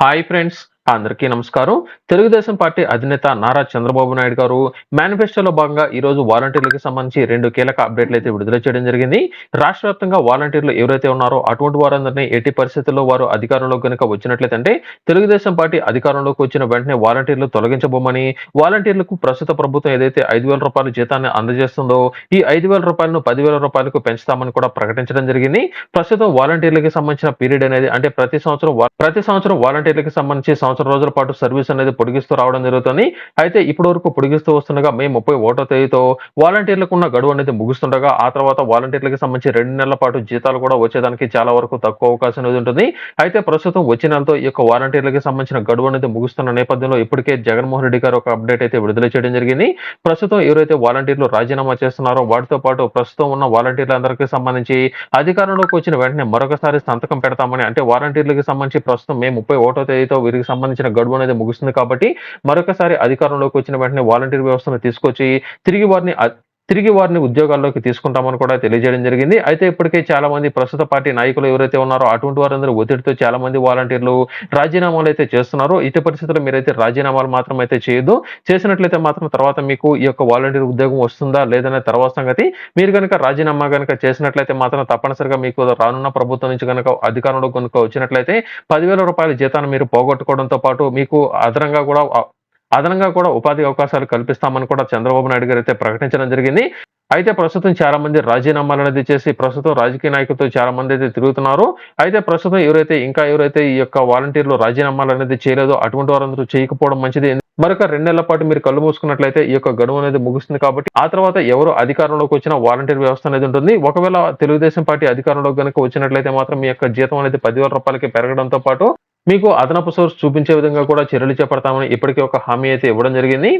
Hi friends అందరికీ నమస్కారం. Telugu Desam party అధినేత నారా చంద్రబాబు నాయుడు గారు మేనిఫెస్టోలో భాగంగా ఈ రోజు వాలంటీర్లకు సంబంధించి రెండు కీలక అప్డేట్లు అయితే విడుదల చేయడం జరిగింది. రాష్ట్ర వ్యాప్తంగా వాలంటీర్లు ఎవరైతే ఉన్నారో అటువంటి వారందరినీ ఎట్టి పరిస్థితుల్లో వారు అధికారంలో కనుక వచ్చినట్లయితే తెలుగుదేశం పార్టీ అధికారంలోకి వచ్చిన వెంటనే వాలంటీర్లు తొలగించబోమని వాలంటీర్లకు ప్రస్తుత ప్రభుత్వం ఏదైతే ఐదు వేల రూపాయల జీతాన్ని అందజేస్తుందో ఈ ఐదు వేల రూపాయలను పదివేల రూపాయలకు పెంచుతామని కూడా ప్రకటించడం జరిగింది. ప్రస్తుతం వాలంటీర్లకు సంబంధించిన పీరియడ్ అనేది అంటే ప్రతి సంవత్సరం ప్రతి సంవత్సరం వాలంటీర్లకు సంబంధించి సంవత్సరం రోజుల పాటు సర్వీస్ అనేది పొడిగిస్తూ రావడం జరుగుతుంది. అయితే ఇప్పటి వరకు పొడిగిస్తూ వస్తుండగా మే ముప్పై ఓటో తేదీతో వాలంటీర్లకు ఉన్న గడువు అనేది ముగుస్తుండగా ఆ తర్వాత వాలంటీర్లకు సంబంధించి రెండు నెలల పాటు జీతాలు కూడా వచ్చేదానికి చాలా వరకు తక్కువ అవకాశం అనేది ఉంటుంది. అయితే ప్రస్తుతం వచ్చే నెలతో ఈ యొక్క వాలంటీర్లకు సంబంధించిన గడువు అనేది ముగుస్తున్న నేపథ్యంలో ఇప్పటికే జగన్మోహన్ రెడ్డి గారు ఒక అప్డేట్ అయితే విడుదల చేయడం జరిగింది. ప్రస్తుతం ఎవరైతే వాలంటీర్లు రాజీనామా చేస్తున్నారో వాటితో పాటు ప్రస్తుతం ఉన్న వాలంటీర్లందరికీ సంబంధించి అధికారంలోకి వచ్చిన వెంటనే మరొకసారి సంతకం పెడతామని అంటే వాలంటీర్లకు సంబంధించి ప్రస్తుతం మే ముప్పై ఓటో తేదీతో వీరికి సంబంధించిన గడువు అనేది ముగుస్తుంది కాబట్టి మరొకసారి అధికారంలోకి వచ్చిన వెంటనే వాలంటీర్ వ్యవస్థను తీసుకొచ్చి తిరిగి వారిని తిరిగి వారిని ఉద్యోగాల్లోకి తీసుకుంటామని కూడా తెలియజేయడం జరిగింది. అయితే ఇప్పటికే చాలా మంది ప్రస్తుత పార్టీ నాయకులు ఎవరైతే ఉన్నారో అటువంటి వారందరూ ఒత్తిడితో చాలా మంది వాలంటీర్లు రాజీనామాలు అయితే చేస్తున్నారు. ఇటు పరిస్థితుల్లో మీరైతే రాజీనామాలు మాత్రం అయితే చేయొద్దు. చేసినట్లయితే మాత్రం తర్వాత మీకు ఈ యొక్క వాలంటీర్ ఉద్యోగం వస్తుందా లేదనే తర్వాత సంగతి. మీరు కనుక రాజీనామా కనుక చేసినట్లయితే మాత్రం తప్పనిసరిగా మీకు రానున్న ప్రభుత్వం నుంచి కనుక అధికారంలో కనుక వచ్చినట్లయితే పదివేల రూపాయల జీతాన్ని మీరు పోగొట్టుకోవడంతో పాటు మీకు అదనంగా కూడా అదనంగా కూడా ఉపాధి అవకాశాలు కల్పిస్తామని కూడా చంద్రబాబు నాయుడు గారు అయితే ప్రకటించడం జరిగింది. అయితే ప్రస్తుతం చాలా మంది రాజీనామాలు అనేది చేసి ప్రస్తుతం రాజకీయ నాయకులతో చాలా మంది అయితే తిరుగుతున్నారు. అయితే ప్రస్తుతం ఎవరైతే ఇంకా ఎవరైతే ఈ యొక్క వాలంటీర్లు రాజీనామాలు అనేది చేయలేదో అటువంటి వారందరూ చేయకపోవడం మంచిది. మరొక రెండు నెలల పాటు మీరు కళ్ళు మూసుకున్నట్లయితే ఈ యొక్క గడువు అనేది ముగుస్తుంది కాబట్టి ఆ తర్వాత ఎవరు అధికారంలోకి వచ్చిన వాలంటీర్ వ్యవస్థ అనేది ఉంటుంది. ఒకవేళ తెలుగుదేశం పార్టీ అధికారంలోకి కనుక వచ్చినట్లయితే మాత్రం మీ యొక్క జీతం అనేది పదివేల రూపాయలకి పెరగడంతో పాటు మీకు అదనపు సోర్స్ చూపించే విధంగా కూడా చర్యలు చేపడతామని ఇప్పటికే ఒక హామీ అయితే ఇవ్వడం జరిగింది.